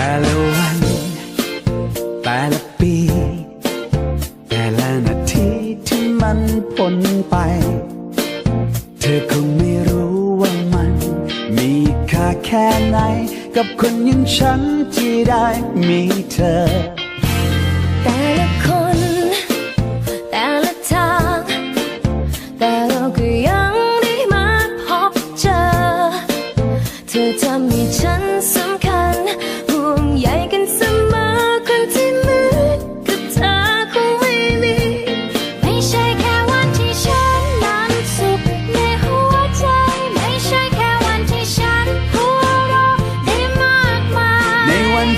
แต่ละวัน แต่ละปี แต่ละนาทีที่มันพ้นไป เธอคงไม่รู้ว่ามัน มีค่าแค่ไหน กับคนอย่างฉันที่ได้มีเธอ แต่ละคน แต่ละทาง แต่เราก็ยังได้มาพบเจอ เธอทำให้ฉันสำคัญ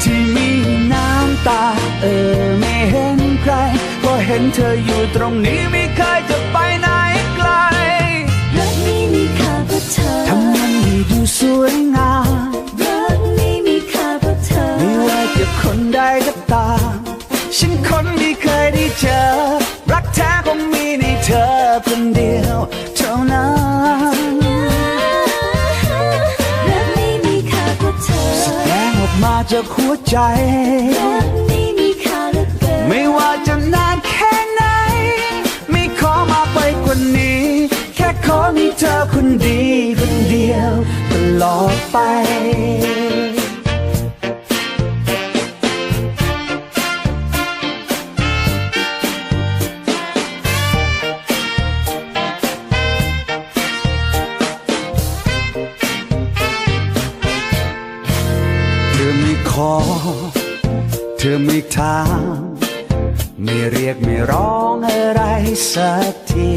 ที่มีน้ำตา เออไม่เห็นใครเพราะเห็นเธออยู่ตรงนี้ไม่เคยจะไปไหนไกลรักนี้มีค่าเพราะเธอทำมันให้ดูสวยงามรักนี้มีค่าเพราะเธอไม่ว่าจะคนใดก็ตามฉันคนที่เคยได้เจอ รักแท้คงมีในเธอคนเดียว มาจากหัวใจรักนี้มีค่าเลือเกินไม่ว่าจะนานแค่ไหน ไม่ขอมาไปกว่านี้ แค่ขอมีเธอคนดีคนเดียวตลอดไป อไม่ขอ เธอไม่ถาม ไม่เรียกไม่ร้องอะไรสักที